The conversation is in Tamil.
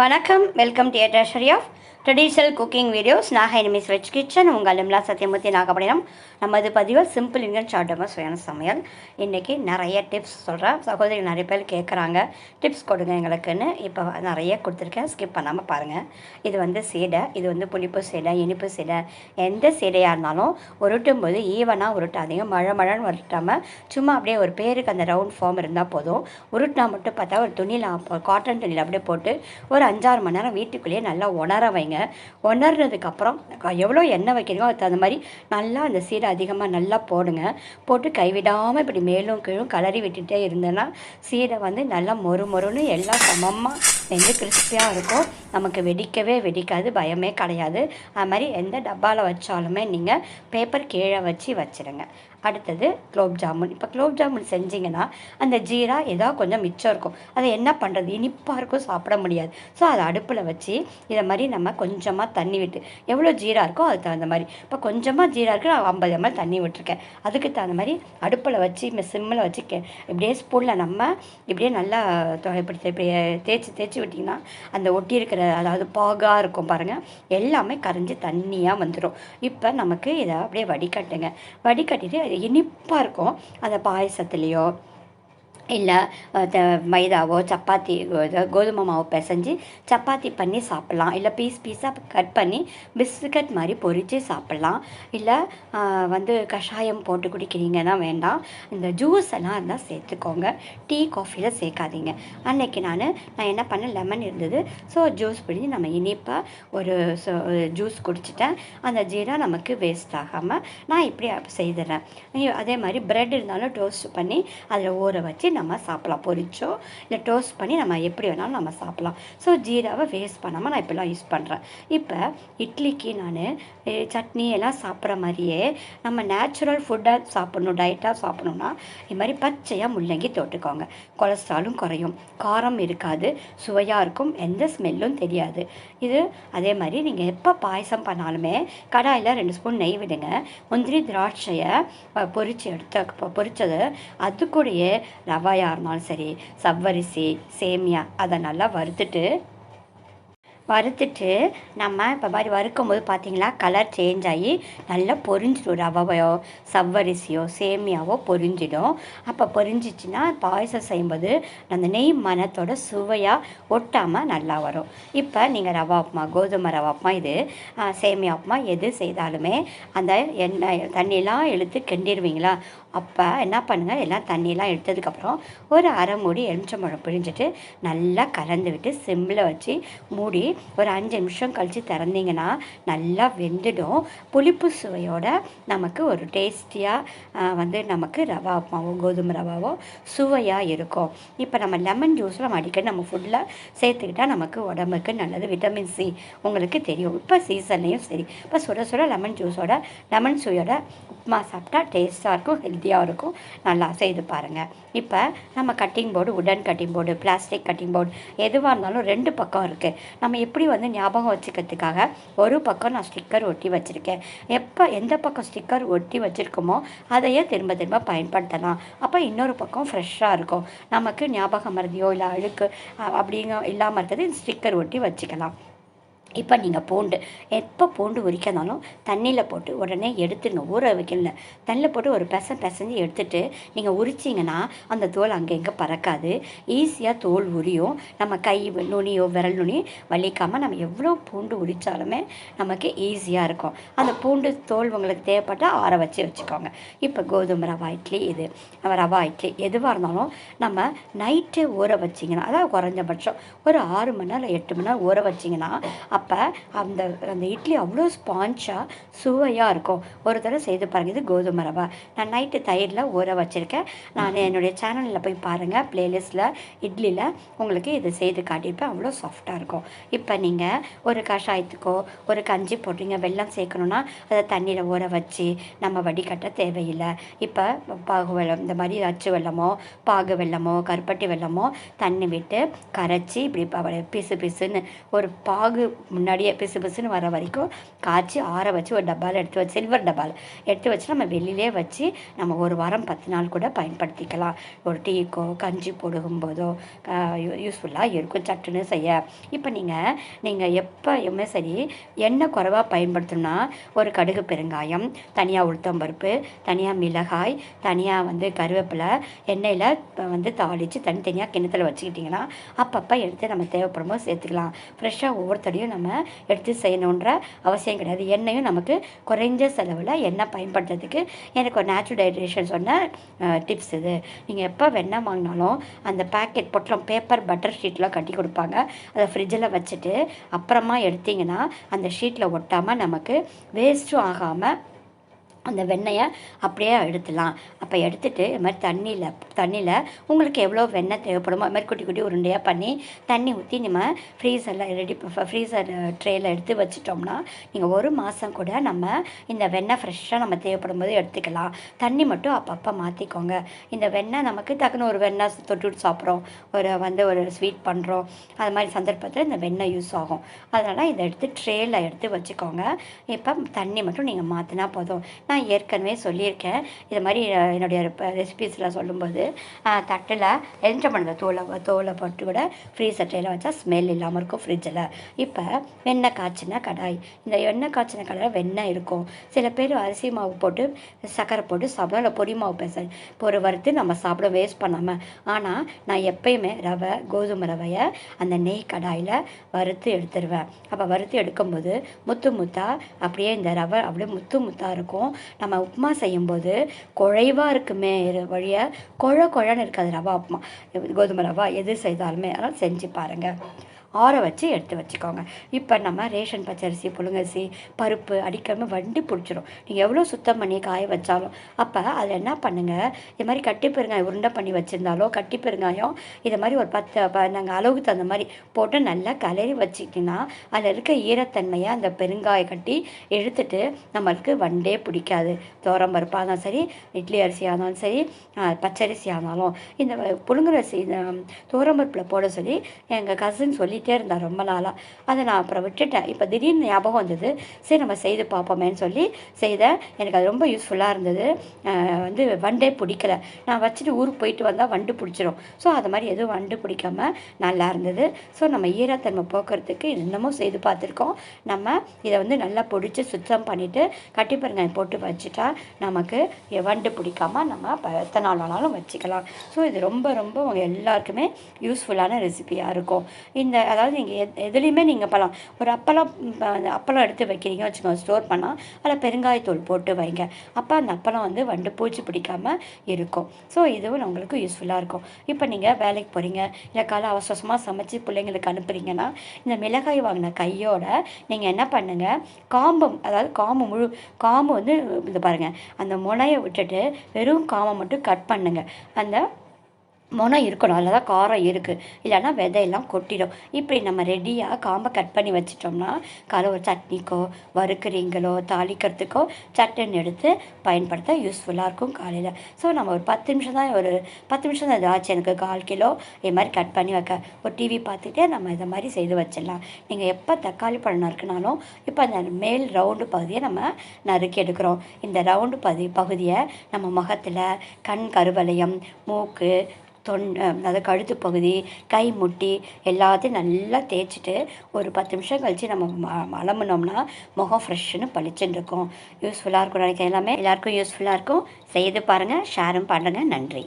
வணக்கம் welcome to treasury of traditional cooking videos நாக எனிமிஸ் வெஜ் கிச்சன். உங்கள் நிம்லா சத்தியமூர்த்தி நாகப்படினம் நமது பதிவில் சிம்பிள் இன்கன் ஷார்ட்டமாக சுயான சமையல். இன்றைக்கி நிறைய டிப்ஸ் சொல்கிறேன் சகோதரி நிறைய பேர் கேட்குறாங்க டிப்ஸ் கொடுங்க எங்களுக்குன்னு. இப்போ நிறைய கொடுத்துருக்கேன். ஸ்கிப் பண்ணாமல் பாருங்கள் இது வந்து சீடை இது வந்து புளிப்பு சீடை இனிப்பு சீடை. எந்த சீடையாக இருந்தாலும் உருட்டும் போது ஈவனாக உருட்டாதீங்க மழை மழைன்னு உருட்டாமல் சும்மா அப்படியே ஒரு பேருக்கு அந்த ரவுண்ட் ஃபார்ம் இருந்தால் போதும். உருட்டினா மட்டும் பார்த்தா ஒரு துணியில் காட்டன் துணியில் அப்படியே போட்டு ஒரு அஞ்சாறு மணி நேரம் வீட்டுக்குள்ளேயே நல்லா உணர வைங்க. உணர்றதுக்கப்புறம் எவ்வளோ எண்ணெய் வைக்கிறீங்களோ அதுக்கு தகுந்த மாதிரி நல்லா அந்த சீடை அதிகமாக நல்லா போடுங்க. போட்டு கைவிடாமல் இப்படி மேலும் கீழும் கலரி விட்டுட்டே இருந்தேன்னா சீடை வந்து நல்லா மொறு மொறுன்னு எல்லாம் சமமாக வெந்து கிறிஸ்பியாக இருக்கும். நமக்கு வெடிக்கவே வெடிக்காது பயமே கிடையாது. அது மாதிரி எந்த டப்பாவில் வச்சாலுமே நீங்கள் பேப்பர் கீழே வச்சு வச்சிருங்க. அடுத்தது குலோப் ஜாமுன் இப்போ குலோப் ஜாமுன் செஞ்சிங்கன்னா அந்த ஜீரா ஏதோ கொஞ்சம் மிச்சம் இருக்கும். அதை என்ன பண்ணுறது இனிப்பாக இருக்கும் சாப்பிட முடியாது. ஸோ அதை அடுப்பில் வச்சு இதை மாதிரி நம்ம கொஞ்சமாக தண்ணி விட்டு எவ்வளோ ஜீரா இருக்கோ அதுக்கு தகுந்த மாதிரி. இப்போ கொஞ்சமாக ஜீரா இருக்கு நான் ஐம்பது எம்எல் தண்ணி விட்டுருக்கேன். அதுக்கு தகுந்த மாதிரி அடுப்பில் வச்சு சிம்மில் வச்சு கே இப்படியே ஸ்பூனில் நம்ம இப்படியே நல்லா இப்படி இப்படியே தேய்ச்சி தேய்ச்சி விட்டிங்கன்னா அந்த ஒட்டி இருக்கிற அதாவது பாகாக இருக்கும் பாருங்கள் எல்லாமே கரைஞ்சி தண்ணியாக வந்துடும் இப்போ நமக்கு இதை அப்படியே வடிகட்டுங்க. வடிகட்டிட்டு இனிப்பாக இருக்கும். அந்த பாயசத்துலேயோ இல்லை த மைதாவோ சப்பாத்தி கோதுமை மாவு பிசைஞ்சு சப்பாத்தி பண்ணி சாப்பிட்லாம். இல்லை பீஸ் பீஸாக கட் பண்ணி பிஸ்கட் மாதிரி பொரித்து சாப்பிட்லாம். இல்லை வந்து கஷாயம் போட்டு குடிக்கிறீங்கன்னா வேண்டாம். இந்த ஜூஸ் எல்லாம் இருந்தால் சேர்த்துக்கோங்க. டீ காஃபியில் சேர்க்காதீங்க. அன்னைக்கு நான் நான் என்ன பண்ணேன்? லெமன் இருந்தது. ஸோ ஜூஸ் பிடிச்சி நம்ம இனிப்பாக ஒரு ஜூஸ் குடிச்சிட்டேன். அந்த ஜீரா நமக்கு வேஸ்ட் ஆகாமல் நான் இப்படி செய்துடுறேன் அதே மாதிரி ப்ரெட் இருந்தாலும் டோஸ்ட் பண்ணி அதில் ஊற வச்சு நம்ம சாப்பிடலாம். பொரிச்சோ இல்லை டோஸ்ட் பண்ணி நம்ம எப்படி வேணாலும் நம்ம சாப்பிட்லாம். ஸோ ஜீராவை வேஸ்ட் பண்ணாமல் நான் இப்போலாம் யூஸ் பண்ணுறேன் இப்போ இட்லிக்கு நான் சட்னி எல்லாம் சாப்பிட்ற மாதிரியே நம்ம நேச்சுரல் ஃபுட்டாக சாப்பிட்ணும் டயட்டாக சாப்பிட்ணுன்னா இது மாதிரி பச்சையாக முள்ளங்கி தொட்டுக்கோங்க. கொலஸ்ட்ராலும் குறையும். காரம் இருக்காது சுவையாக இருக்கும் எந்த ஸ்மெல்லும் தெரியாது. இது அதே மாதிரி நீங்கள் எப்போ பாயசம் பண்ணாலுமே கடாயில் ரெண்டு ஸ்பூன் நெய் விடுங்க. முந்திரி திராட்சையை பொறிச்சு எடுத்த பொறிச்சது அது கூடயே ரவாயாக இருந்தாலும் சரி சவ்வரிசி சேமியா அதை நல்லா வறுத்துட்டு வறுத்துட்டு நம்ம இப்போ மாதிரி வறுக்கும் போது பார்த்தீங்களா கலர் சேஞ்ச் ஆகி நல்லா பொரிஞ்சிடும் ரவையோ சவ்வரிசியோ சேமியாவோ பொரிஞ்சிடும். அப்போ பொரிஞ்சிச்சுன்னா பாயசம் செய்யும்போது அந்த நெய் மணத்தோட சுவையாக ஒட்டாமல் நல்லா வரும். இப்போ நீங்கள் ரவா உப்புமா கோதுமை ரவா உப்புமா இது சேமியா உப்புமா எது செய்தாலுமே அந்த எண்ணெய் தண்ணியெலாம் இழுத்து கெண்டிடுவீங்களா அப்போ என்ன பண்ணுங்கள் எல்லாம் தண்ணியெல்லாம் எடுத்ததுக்கப்புறம் ஒரு அரை மூடி எலுமிச்சம்பழம் பிழிஞ்சிட்டு நல்லா கலந்து விட்டு சிம்மில் வச்சு மூடி ஒரு அஞ்சு நிமிஷம் கழித்து திறந்தீங்கன்னா நல்லா வெந்துடும். புளிப்பு சுவையோட நமக்கு ஒரு டேஸ்டியாக வந்து நமக்கு ரவா உப்புமாவோ கோதுமை ரவாவோ சுவையாக இருக்கும். இப்போ நம்ம லெமன் ஜூஸில் அடிக்கடி நம்ம ஃபுட்டில் சேர்த்துக்கிட்டா நமக்கு உடம்புக்கு நல்லது. விட்டமின் சி உங்களுக்கு தெரியும். இப்போ சீசன்லேயும் சரி. இப்போ சுட சுட லெமன் ஜூஸோட லெமன் சுவையோட உப்புமா சாப்பிட்டா டேஸ்ட்டாக இருக்கும் ஹெல்த்தியாக இருக்கும். நல்லா செய்து பாருங்கள் இப்போ நம்ம கட்டிங் போர்டு உடன் cutting board plastic cutting board எதுவாக இருந்தாலும் ரெண்டு பக்கம் இருக்குது நம்ம எப்படி வந்து ஞாபகம் வச்சுக்கிறதுக்காக ஒரு பக்கம் நான் ஸ்டிக்கர் ஒட்டி வச்சுருக்கேன். எப்போ எந்த பக்கம் ஸ்டிக்கர் ஒட்டி வச்சுருக்கோமோ அதையே திரும்ப திரும்ப பயன்படுத்தலாம். அப்போ இன்னொரு பக்கம் ஃப்ரெஷ்ஷாக இருக்கும். நமக்கு ஞாபகம் மருதியோ இல்லை அழுக்கு அப்படிங்க இல்லாமல் இருக்கிறது ஸ்டிக்கர் ஒட்டி வச்சுக்கலாம். இப்போ நீங்கள் பூண்டு. எப்போ பூண்டு உரிக்கனாலும் தண்ணியில் போட்டு உடனே எடுத்துடணும் ஊற வைக்கல தண்ணியில் போட்டு ஒரு பெச பெசஞ்சு எடுத்துட்டு நீங்கள் உரிச்சிங்கன்னா அந்த தோல் அங்கே இங்கே பறக்காது. ஈஸியாக தோல் உரியும். நம்ம கை நுனியோ விரல் நுனி வலிக்காமல் நம்ம எவ்வளோ பூண்டு உரித்தாலுமே நமக்கு ஈஸியாக இருக்கும். அந்த பூண்டு தோல் உங்களுக்கு தேவைப்பட்டால் ஆற வச்சு வச்சுக்கோங்க. இப்போ கோதுமை ரவா இட்லி இது. நம்ம ரவா இட்லி எதுவாக இருந்தாலும் நம்ம நைட்டு ஊற வச்சிங்கன்னா அதாவது குறைஞ்சபட்சம் ஒரு ஆறு மணி நேரம் எட்டு மணி நேரம் ஊற வச்சிங்கன்னா அப்போ அப்போ அந்த அந்த இட்லி அவ்வளோ ஸ்பான்ச்சாக சுவையாக இருக்கும். ஒரு தடவை செய்து பாருங்கள் இது கோதுமை ரவா. நான் நைட்டு தயிரில் ஊற வச்சுருக்கேன். நான் என்னுடைய சேனலில் போய் பாருங்கள் ப்ளேலிஸ்ட்டில் இட்லியில் உங்களுக்கு இது செய்து காட்டியிருப்பேன். அவ்வளோ சாஃப்டாக இருக்கும். இப்போ நீங்கள் ஒரு கஷாயத்துக்கோ ஒரு கஞ்சி போடுறீங்க வெல்லம் சேர்க்கணுன்னா அதை தண்ணியில் ஊற வச்சு நம்ம வடிகட்ட தேவையில்லை. இப்போ பாகு வெள்ளம் இந்த மாதிரி அச்சு வெல்லமோ பாகு வெல்லமோ கருப்பட்டி வெல்லமோ தண்ணி விட்டு கரைச்சி இப்படி பிசு பிசுன்னு ஒரு பாகு முன்னாடியே பிசு பிசுன்னு வர வரைக்கும் காய்ச்சி ஆற வச்சு ஒரு டப்பாவில் எடுத்து வச்சு சில்வர் டப்பாவில் எடுத்து வச்சு நம்ம வெளியிலே வச்சு நம்ம ஒரு வாரம் பத்து நாள் கூட பயன்படுத்திக்கலாம். ஒரு டீக்கோ கஞ்சி போடுகும்போதோ யூஸ்ஃபுல்லாக இருக்கும். சட்டுன்னு செய்ய. இப்போ நீங்கள் நீங்கள் எப்போயுமே சரி எண்ணெய் குறைவாக பயன்படுத்தணும்னா ஒரு கடுகு பெருங்காயம் தனியாக உளுத்தம்பருப்பு தனியாக மிளகாய் தனியாக வந்து கருவேப்பிலை எண்ணெயில் வந்து தாளித்து தனித்தனியாக கிணத்துல வச்சுக்கிட்டிங்கன்னா அப்பப்போ எடுத்து நம்ம தேவைப்படும் போது சேர்த்துக்கலாம். ஃப்ரெஷ்ஷாக ஒவ்வொருத்தரையும் நம்ம எடுத்து செய்யணுன்ற அவசியம் கிடையாது. எண்ணெயும் நமக்கு குறைஞ்ச செலவில் எண்ணெய் பயன்படுத்துறதுக்கு எனக்கு ஒரு நேச்சுரல் டைட்ரேஷன் சொன்ன டிப்ஸ் இது. நீங்கள் எப்போ வெண்ணெய் வாங்கினாலும் அந்த பேக்கெட் பொட்டலம் பேப்பர் பட்டர் ஷீட்லாம் கட்டி கொடுப்பாங்க. அதை ஃப்ரிட்ஜில் வச்சுட்டு அப்புறமா எடுத்தீங்கன்னா அந்த ஷீட்டில் ஒட்டாமல் நமக்கு வேஸ்ட்டும் ஆகாமல் அந்த வெண்ணெயை அப்படியே எடுத்துடலாம் அப்போ எடுத்துட்டு இது மாதிரி தண்ணியில் தண்ணியில் உங்களுக்கு எவ்வளோ வெண்ணெய் தேவைப்படுமோ அது மாதிரி குட்டி குட்டி உருண்டையாக பண்ணி தண்ணி ஊற்றி நம்ம ஃப்ரீசரில் ரெடி ஃப்ரீசர் ட்ரேயில் எடுத்து வச்சிட்டோம்னா நீங்கள் ஒரு மாதம் கூட நம்ம இந்த வெண்ணெய் ஃப்ரெஷ்ஷாக நம்ம தேவைப்படும் போது எடுத்துக்கலாம். தண்ணி மட்டும் அப்பப்போ மாற்றிக்கோங்க இந்த வெண்ணெய் நமக்கு டக்குன்னு ஒரு வெண்ணெய் தொட்டுவிட்டு சாப்பிட்றோம். ஒரு வந்து ஒரு ஸ்வீட் பண்ணுறோம் அது மாதிரி சந்தர்ப்பத்தில் இந்த வெண்ணெய் யூஸ் ஆகும். அதனால் இதை எடுத்து ட்ரேயில் எடுத்து வச்சுக்கோங்க. இப்போ தண்ணி மட்டும் நீங்கள் மாற்றினா போதும். நான் நான் ஏற்கனவே சொல்லியிருக்கேன். இது மாதிரி என்னுடைய ரெசிபீஸில் சொல்லும்போது அஹ், தட்டில் எலுமிச்சம்பழத்தை தோலை தோலை போட்டு கூட ஃப்ரீசர் ட்ரேயில் வச்சா ஸ்மெல் இல்லாமல் இருக்கும் ஃப்ரிட்ஜில் இப்போ வெண்ணெய் காய்ச்சின கடாய். இந்த எண்ணெய் காய்ச்சின கடாய் வெண்ணெய் இருக்கும். சில பேர் அரிசி மாவு போட்டு சர்க்கரை போட்டு சாப்பிடும் இல்லை பொரி மாவு பேச பொறு வறுத்து நம்ம சாப்பிட வேஸ்ட் பண்ணாமல் ஆனால் நான் எப்பயுமே ரவை கோதுமை ரவையை அந்த நெய் கடாயில் வறுத்து எடுத்துருவேன். அப்போ வறுத்து எடுக்கும்போது முத்து முத்தா அப்படியே இந்த ரவை அப்படியே முத்து முத்தாக இருக்கும். நம்ம உப்புமா செய்யும்போது குழைவாக இருக்குமே இரு- குழ குழன்னு இருக்காது ரவா உப்புமா கோதுமை ரவா எது செய்தாலுமே அதனால் செஞ்சு பாருங்கள் ஆற வச்சு எடுத்து வச்சுக்கோங்க. இப்போ நம்ம ரேஷன் பச்சரிசி புழுங்கரிசி பருப்பு அடிக்காமல் வண்டி பிடிச்சிரும். நீங்கள் எவ்வளோ சுத்தம் பண்ணி காய வச்சாலும். அப்போ அதில் என்ன பண்ணுங்கள் இது மாதிரி கட்டி பெருங்காயம் உருண்டை பண்ணி வச்சுருந்தாலோ கட்டி பெருங்காயம் இதை மாதிரி ஒரு பத்து ப- நாங்கள் அளவுக்கு தகுந்த மாதிரி போட்டு நல்லா கலரி வச்சுக்கிட்டிங்கன்னா அதில் இருக்க ஈரத்தன்மையை அந்த பெருங்காய கட்டி எடுத்துட்டு நம்மளுக்கு வண்டே பிடிக்காது. தோரம் பருப்பாக இருந்தாலும் சரி இட்லி அரிசியாக இருந்தாலும் சரி பச்சரிசியாக இருந்தாலும். இந்த புழுங்கரிசி இந்த தோரம்பருப்பில் போட சொல்லி எங்கள் கசின் பண்ணிகிட்டே இருந்தேன் ரொம்ப நாளாக அதை நான் அப்புறம் விட்டுட்டேன். இப்போ திடீர்னு ஞாபகம் வந்தது. சரி நம்ம செய்து பார்ப்போமேன்னு சொல்லி செய்தேன். எனக்கு அது ரொம்ப யூஸ்ஃபுல்லாக இருந்தது. வந்து வண்டே பிடிக்கல. நான் வச்சுட்டு ஊருக்கு போயிட்டு வந்தால் வண்டு பிடிச்சிரும். ஸோ அது மாதிரி எதுவும் வண்டு பிடிக்காம நல்லா இருந்தது. ஸோ நம்ம ஈரத்தன்மை போக்குறதுக்கு இன்னமும் செய்து பார்த்துருக்கோம். நம்ம இதை வந்து நல்லா பொடிச்சு சுத்தம் பண்ணிவிட்டு கட்டிப்பெருங்காயம் போட்டு வச்சுட்டா நமக்கு வண்டு பிடிக்காம நம்ம ப- எத்தனை நாள் வேணாலும் வச்சுக்கலாம். ஸோ இது ரொம்ப ரொம்ப எல்லாருக்குமே யூஸ்ஃபுல்லான ரெசிபியாக இருக்கும். இந்த அதாவது நீங்கள் எத் எதுலேயுமே நீங்கள் பழம் ஒரு அப்பளம் அந்த அப்பளம் எடுத்து வைக்கிறீங்க வச்சுக்கோங்க ஸ்டோர் பண்ணால் அதில் பெருங்காயத்தூள் போட்டு வைங்க. அப்போ அந்த அப்பளம் வந்து வண்டு பூச்சி பிடிக்காமல் இருக்கும். ஸோ இதுவும் உங்களுக்கு யூஸ்ஃபுல்லாக இருக்கும். இப்போ நீங்கள் வேலைக்கு போகிறீங்க இல்லை காலை அவசரமாக சமைச்சு பிள்ளைங்களுக்கு அனுப்புறீங்கன்னா இந்த மிளகாய் வாங்கின கையோட நீங்கள் என்ன பண்ணுங்கள் காம்பு அதாவது காம்பு முழு காம்பு வந்து இது பாருங்கள் அந்த முனையை விட்டுட்டு வெறும் காம்பை மட்டும் கட் பண்ணுங்கள் அந்த முனை இருக்கணும் அதில் தான் காரம் இருக்குது இல்லைன்னா விதையெல்லாம் கொட்டிடும். இப்படி நம்ம ரெடியாக காம்பை கட் பண்ணி வச்சிட்டோம்னா காலை ஒரு சட்னிக்கோ வறுக்கிறீங்களோ தாளிக்கிறதுக்கோ சட்டன் எடுத்து பயன்படுத்த யூஸ்ஃபுல்லாக இருக்கும் காலையில். ஸோ நம்ம ஒரு பத்து நிமிஷம் தான் ஒரு பத்து நிமிஷம் தான் இது ஆச்சு எனக்கு கால் கிலோ. இது மாதிரி கட் பண்ணி வைக்க. ஒரு டிவி பார்த்துட்டே நம்ம இதை மாதிரி செய்து வச்சிடலாம். நீங்கள் எப்போ தக்காளி பழம் நறுக்குனாலும் இப்போ அந்த மேல் ரவுண்டு பகுதியை நம்ம நறுக்கி எடுக்கிறோம். இந்த ரவுண்டு பகுதி பகுதியை நம்ம முகத்தில் கண் கருவளையம் மூக்கு தொன் அதாவது கழுத்து பகுதி கை முட்டி எல்லாத்தையும் நல்லா தேய்ச்சிட்டு ஒரு பத்து நிமிஷம் கழித்து நம்ம மலம்புனோம்னா அலம்புனோம்னா முகம் ஃப்ரெஷ்ஷுன்னு பளிச்சுன்னு இருக்கும் யூஸ்ஃபுல்லாக இருக்கும் நினைக்கிறேன். எல்லாமே எல்லாருக்கும் யூஸ்ஃபுல்லாக இருக்கும். செய்து பாருங்கள் ஷேரும் பண்ணுங்கள் நன்றி.